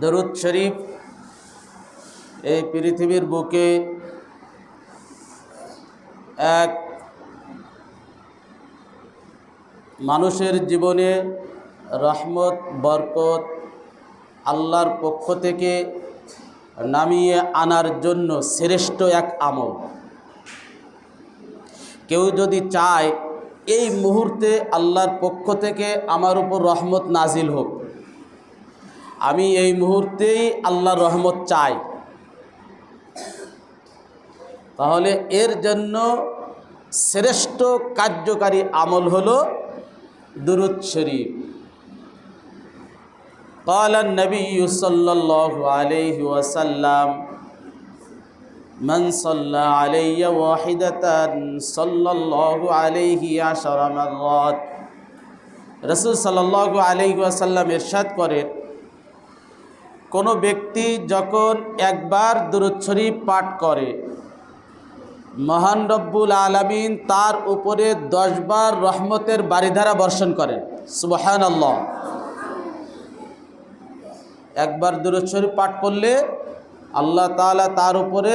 দরুদ শরীফ এই পৃথিবীর বুকে এক মানুষের জীবনে রহমত, বরকত আল্লাহর পক্ষ থেকে নামিয়ে আনার জন্য শ্রেষ্ঠ এক আমল। কেউ যদি চায়, এই মুহূর্তে আল্লাহর পক্ষ থেকে আমার উপর রহমত নাজিল হোক। আমি এই মুহূর্তেই আল্লাহর রহমত চাই তাহলে এর জন্য শ্রেষ্ঠ কার্যকারী আমল হলো দুরুদ শরীফ قال النبي صلى الله عليه وسلم من صلى علي واحدة صلى الله عليه عشر مرات রসুল সাল্লাহ আলাইহি ওয়াসাল্লাম ইরশাদ করেন কোনো ব্যক্তি যখন একবার দুরুদ শরীফ পাঠ করে, মহান রব্বুল আলমিন তার উপরে দশবার রহমতের বারিধারা বর্ষণ করেন সুবহান আল্লাহ একবার দুরুদ শরীফ পাঠ করলে আল্লাহ তাআলা তার উপরে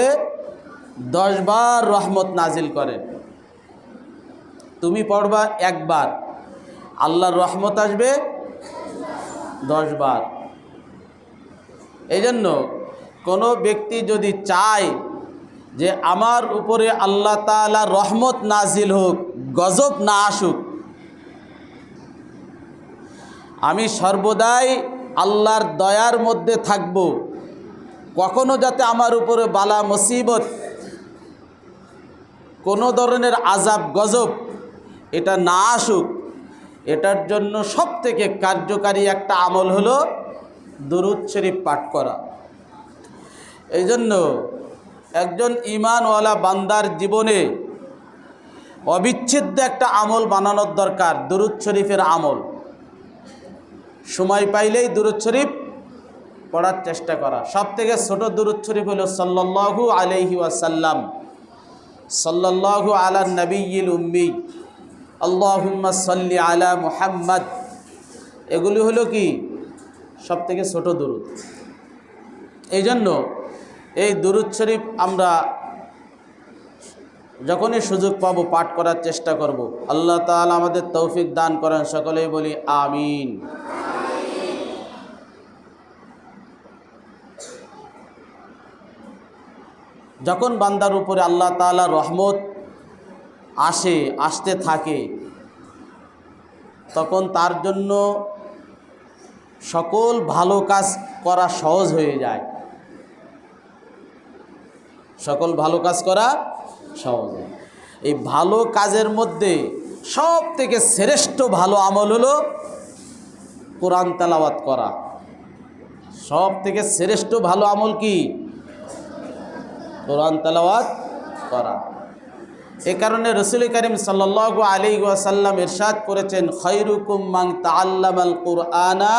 দশবার রহমত নাজিল করেন তুমি পড়বা একবার। আল্লাহর রহমত আসবে দশবার। এই জন্য কোনো ব্যক্তি যদি চায় যে আমার উপরে আল্লাহ তালা রহমত নাজিল হোক, গজব না আসুক, আমি সর্বদাই আল্লাহর দয়ার মধ্যে থাকব। কখনো যাতে আমার উপরে বালা মুসিবত, কোনো ধরনের আজাব গজব এটা না আসুক, এটার জন্য সব থেকে কার্যকারী একটা আমল হলো দরুদ শরীফ পাঠ করা। এই জন্য একজন ইমানওয়ালা বান্দার জীবনে অবিচ্ছেদ্য একটা আমল বানানোর দরকার, দুরুদ শরীফের আমল। সময় পাইলেই দুরুদ শরীফ পড়ার চেষ্টা করা। সব থেকে ছোটো দুরুদ শরীফ হলো সাল্লাহু আলহি ওয়াসাল্লাম। সাল্লাহু আলা নবীল উম্মি। আল্লাহুম্মা সাল্লি আলা মুহাম্মদ। এগুলি হলো কি? সব থেকে ছোটো দুরুদ। এই জন্য এই দুরুদ শরীফ আমরা যখনই সুযোগ পাবো পাঠ করার চেষ্টা করব। আল্লাহ তাআলা আমাদের তৌফিক দান করেন, সকলেই বলি আমিন। যখন বান্দার উপরে আল্লাহ তাআলা রহমত আসে, আসতে থাকে, তখন তার জন্য সকল ভালো কাজ করা সহজ হয়ে যায়। সকল ভালো কাজ করা সহজ এই ভালো কাজের মধ্যে সব থেকে শ্রেষ্ঠ ভালো আমল হলো কোরআন তেলাওয়াত করা। সব থেকে শ্রেষ্ঠ ভালো আমল কি? কোরআন তেলাওয়াত করা। এ কারণে রসুল করিম সাল্লাহ আলী ওয়াসাল্লাম ইরশাদ করেছেন খৈরুকুম মাং তাল্লামাল কুরআনা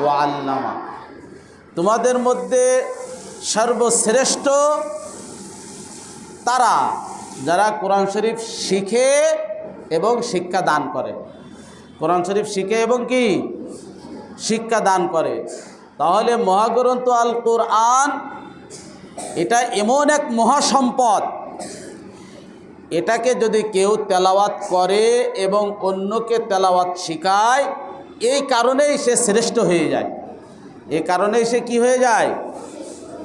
ও আল্লামা। তোমাদের মধ্যে সর্বশ্রেষ্ঠ তারা যারা কোরআন শরীফ শিখে এবং শিক্ষা দান করে। কোরআন শরীফ শিখে এবং কি? শিক্ষা দান করে। তাহলে মহাগ্রন্থ আল কোরআন এটা এমন এক মহাসম্পদ এটাকে যদি কেউ তেলাওয়াত করে এবং অন্যকে তেলাওয়াত শেখায়, এই কারণেই সে শ্রেষ্ঠ হয়ে যায়। এ কারণেই সে কি হয়ে যায়?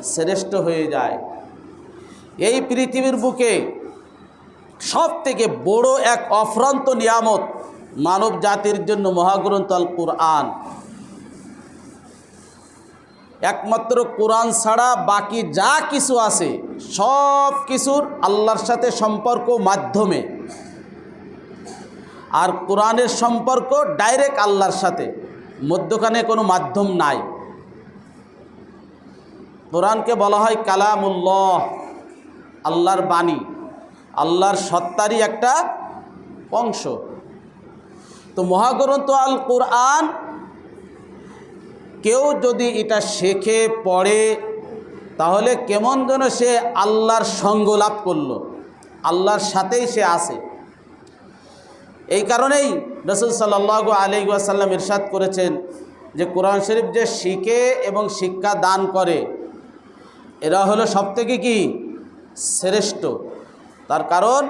শ্রেষ্ঠ হয়ে যায়। এই পৃথিবীর বুকে সব থেকে বড় এক অফ্রান্ত নিয়ামত মানব জাতির জন্য মহাগ্রন্থ আল কোরআন একমাত্র কোরআন ছাড়া বাকি যা কিছু আছে, সব কিছুর আল্লাহর সাথে সম্পর্ক মাধ্যমে। আর কোরআনের সম্পর্ক ডাইরেক্ট আল্লাহর সাথে, মধ্যখানে কোনো মাধ্যম নাই। কোরআনকে বলা হয় কালামুল্লাহ, আল্লাহর বাণী। আল্লাহর সত্তারই একটা অংশ। তো মহাগ্রন্থ আল কোরআন কেউ যদি এটা শেখে, পড়ে, তাহলে কেমন যেন সে আল্লাহর সঙ্গ লাভ করল, আল্লাহর সাথেই সে আছে। এই কারণেই রসুল সাল্লাহ আলি আসাল্লাম ইরশাদ করেছেন যে কোরআন শরীফ যে শিখে এবং শিক্ষা দান করে, এরা হলো সব থেকে কি? শ্রেষ্ঠ। তার কারণ,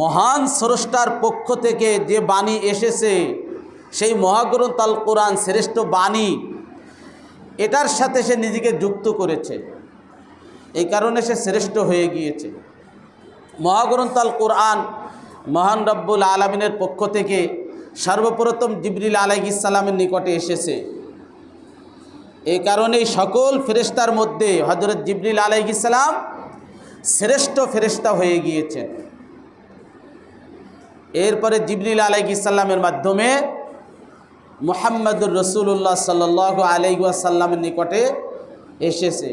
মহান স্রষ্টার পক্ষ থেকে যে বাণী এসেছে সেই মহাগ্রন্থ আল কোরআন শ্রেষ্ঠ বাণী, এটার সাথে সে নিজেকে যুক্ত করেছে। এই কারণে সে শ্রেষ্ঠ হয়ে গিয়েছে। মহাগ্রন্থ আল কোরআন মহান রব্বুল আলমিনের পক্ষ থেকে সর্বপ্রথম জিবরিল আলাইসাল্লামের নিকটে এসেছে। এই কারণেই সকল ফেরেস্তার মধ্যে হজরত জিবরিল আলাইসাল্লাম শ্রেষ্ঠ ফেরেস্তা হয়ে গিয়েছেন। এরপরে জিবরিল আলাইসাল্লামের মাধ্যমে মোহাম্মদুর রসুল্লাহ সাল্লাহ আলাইসাল্লামের নিকটে এসেছে।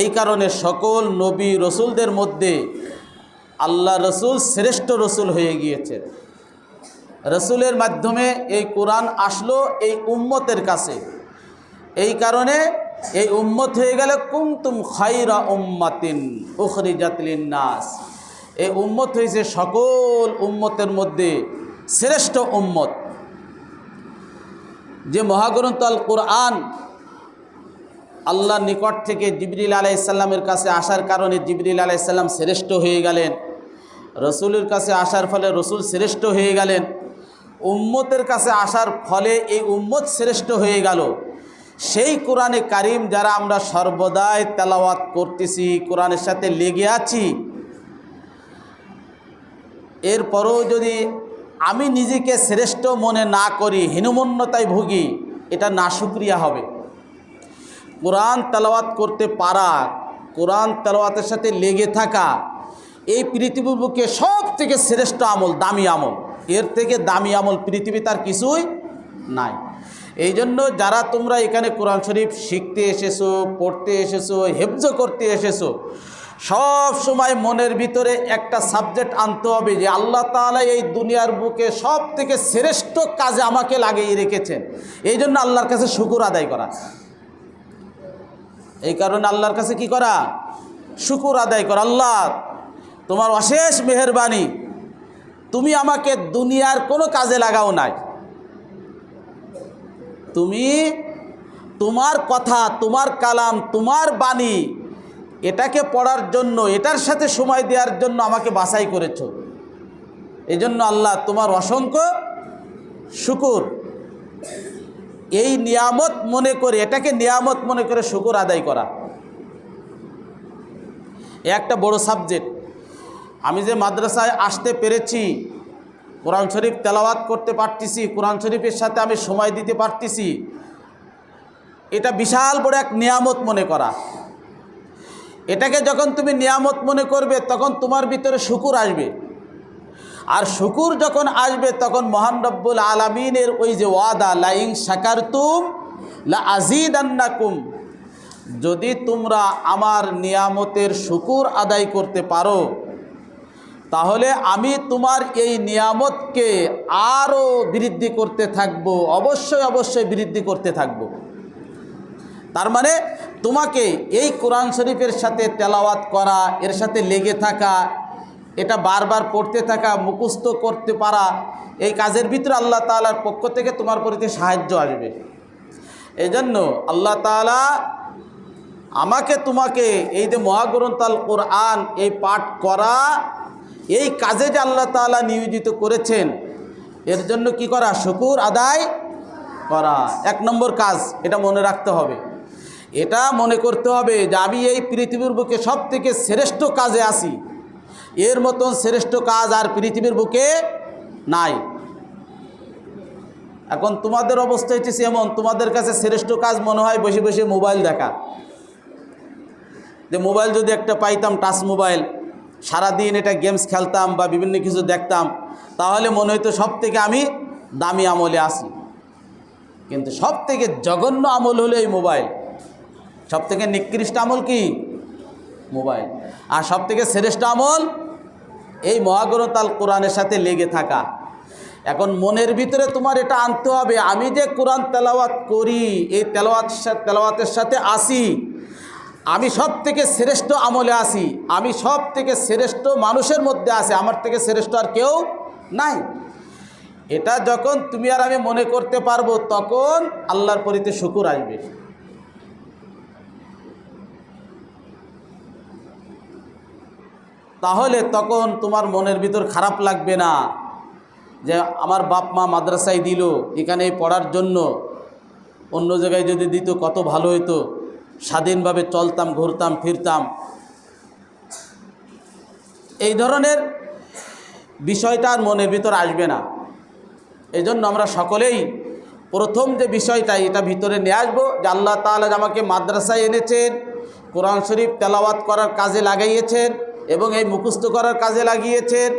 এই কারণে সকল নবী রসুলদের মধ্যে আল্লাহ রসুল শ্রেষ্ঠ রসুল হয়ে গিয়েছেন। রসুলের মাধ্যমে এই কোরআন আসলো এই উম্মতের কাছে। এই কারণে এই উম্মত হয়ে গেলে কুমতুম খাইরা উম্মাতিন উখরি জাতলিন নাস এই উম্মত হয়েছে সকল উম্মতের মধ্যে শ্রেষ্ঠ উম্মত। যে মহাগ্রন্থ আল কোরআন আল্লাহর নিকট থেকে জিবরিল আলাইসাল্লামের কাছে আসার কারণে জিবরিল আলাইসাল্লাম শ্রেষ্ঠ হয়ে গেলেন। রসুলের কাছে আসার ফলে রসুল শ্রেষ্ঠ হয়ে গেলেন। উম্মতের কাছে আসার ফলে এই উম্মত শ্রেষ্ঠ হয়ে গেল। সেই কোরআনে কারিম যারা আমরা সর্বদাই তেলাওয়াত করতেছি, কোরআনের সাথে লেগে আছি। এরপরও যদি আমি নিজেকে শ্রেষ্ঠ মনে না করি, হীনমন্যতায় ভুগি, এটা না নাশুক্রিয়া হবে। কোরআন তেলাওয়াত করতে পারা, কোরআন তেলাওয়াতের সাথে লেগে থাকা, এই পৃথিবীর বুকে সব থেকে শ্রেষ্ঠ আমল, দামি আমল। এর থেকে দামি আমল পৃথিবী তার কিছুই নাই। এই জন্য যারা তোমরা এখানে কোরআন শরীফ শিখতে এসেছ, পড়তে এসেছ, হেফজ করতে এসেছ সব সময় মনের ভিতরে একটা সাবজেক্ট আনতে হবে যে আল্লাহ তাআলা এই দুনিয়ার বুকে সব থেকে শ্রেষ্ঠ কাজে আমাকে লাগিয়ে রেখেছেন। এই জন্য আল্লাহর কাছে শুকুর আদায় করা। এই কারণে আল্লাহর কাছে কি করা? শুকুর আদায় করা। আল্লাহ, তোমার অশেষ মেহরবানি, তুমি আমাকে দুনিয়ার কোনো কাজে লাগাও নাই। তুমি তোমার কথা, তোমার কালাম, তোমার বাণী এটাকে পড়ার জন্য, এটার সাথে সময় দেওয়ার জন্য আমাকে বাছাই করেছ। এই জন্য আল্লাহ তোমার অসংখ্য শুকুর। এই নিয়ামত মনে করে, এটাকে নিয়ামত মনে করে শুকুর আদায় করা। এ একটা বড় সাবজেক্ট আমি যে মাদ্রাসায় আসতে পেরেছি, কোরআন শরীফ তেলাওয়াত করতে পারতেছি, কোরআন শরীফের সাথে আমি সময় দিতে পারতেছি, এটা বিশাল বড় এক নিয়ামত মনে করা। এটাকে যখন তুমি নিয়ামত মনে করবে, তখন তোমার ভিতরে শুকুর আসবে। আর শুকুর যখন আসবে, তখন মহান রব্বুল আলমিনের ওই যে ওয়াদা লাইং সাকারতুম লা আজিদ আন্নাকুম যদি তোমরা আমার নিয়ামতের শুকুর আদায় করতে পারো, তাহলে আমি তোমার এই নিয়ামতকে আরও বৃদ্ধি করতে থাকব, অবশ্যই অবশ্যই বৃদ্ধি করতে থাকব। তার মানে তোমাকে এই কোরআন শরীফের সাথে তেলাওয়াত করা, এর সাথে লেগে থাকা, এটা বারবার পড়তে থাকা, মুখস্থ করতে পারা, এই কাজের ভিতরে আল্লাহ তালার পক্ষ থেকে তোমার প্রতি সাহায্য আসবে। এই জন্য আল্লাহ তালা আমাকে তোমাকে এই যে মহাগ্রন্থ আল কোরআন এই পাঠ করা, এই কাজে যে আল্লাহ তালা নিয়োজিত করেছেন, এর জন্য কি করা? শুকুর আদায় করা। এক নম্বর কাজ, এটা মনে রাখতে হবে। এটা মনে করতে হবে যে আমি এই পৃথিবীর বুকে সব থেকে শ্রেষ্ঠ কাজে আসি এর মতন শ্রেষ্ঠ কাজ আর পৃথিবীর বুকে নাই। এখন তোমাদের অবস্থা হচ্ছে এমন, তোমাদের কাছে শ্রেষ্ঠ কাজ মনে হয় বসে বসে মোবাইল দেখা। যে মোবাইল যদি একটা পাইতাম, টাচ মোবাইল, সারাদিন এটা গেমস খেলতাম বা বিভিন্ন কিছু দেখতাম, তাহলে মনে হতো সব থেকে আমি দামি আমলে আসি কিন্তু সব থেকে জঘন্য আমল হলো এই মোবাইল। সব থেকে নিকৃষ্ট আমল কি? মোবাইল। আর সব থেকে শ্রেষ্ঠ আমল? এই মহাগ্রন্থাল কোরআনের সাথে লেগে থাকা। এখন মনের ভিতরে তোমার এটা আনতে হবে, আমি যে কোরআন তেলাওয়াত করি, এই তেলাওয়াত তেলাওয়াতের সাথে আসি, আমি সব থেকে শ্রেষ্ঠ আমলে আসি, আমি সব থেকে শ্রেষ্ঠ মানুষের মধ্যে আসি, আমার থেকে শ্রেষ্ঠ আর কেউ নাই। এটা যখন তুমি আর আমি মনে করতে পারব, তখন আল্লাহর পরিতে শুকুর আসবে। তাহলে তখন তোমার মনের ভিতর খারাপ লাগবে না যে আমার বাপ মা মাদ্রাসায় দিল, এখানে পড়ার জন্য। অন্য জায়গায় যদি দিত, কত ভালো হতো স্বাধীনভাবে চলতাম, ঘুরতাম, ফিরতাম। এই ধরনের বিষয়টা আর মনের ভিতর আসবে না। এই জন্য আমরা সকলেই প্রথম যে বিষয়টা, এটা ভিতরে নিয়ে আসব যে আল্লাহ তাআলা আমাকে মাদ্রাসায় এনেছেন, কোরআন শরীফ তেলাওয়াত করার কাজে লাগাইয়েছেন এবং এই মুখস্থ করার কাজে লাগিয়েছেন।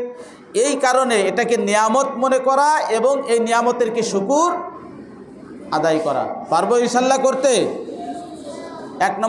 এই কারণে এটাকে নিয়ামত মনে করা এবং এই নিয়ামতের কি শুকুর আদায় করা। পারব ইনশাল্লাহ করতে? এক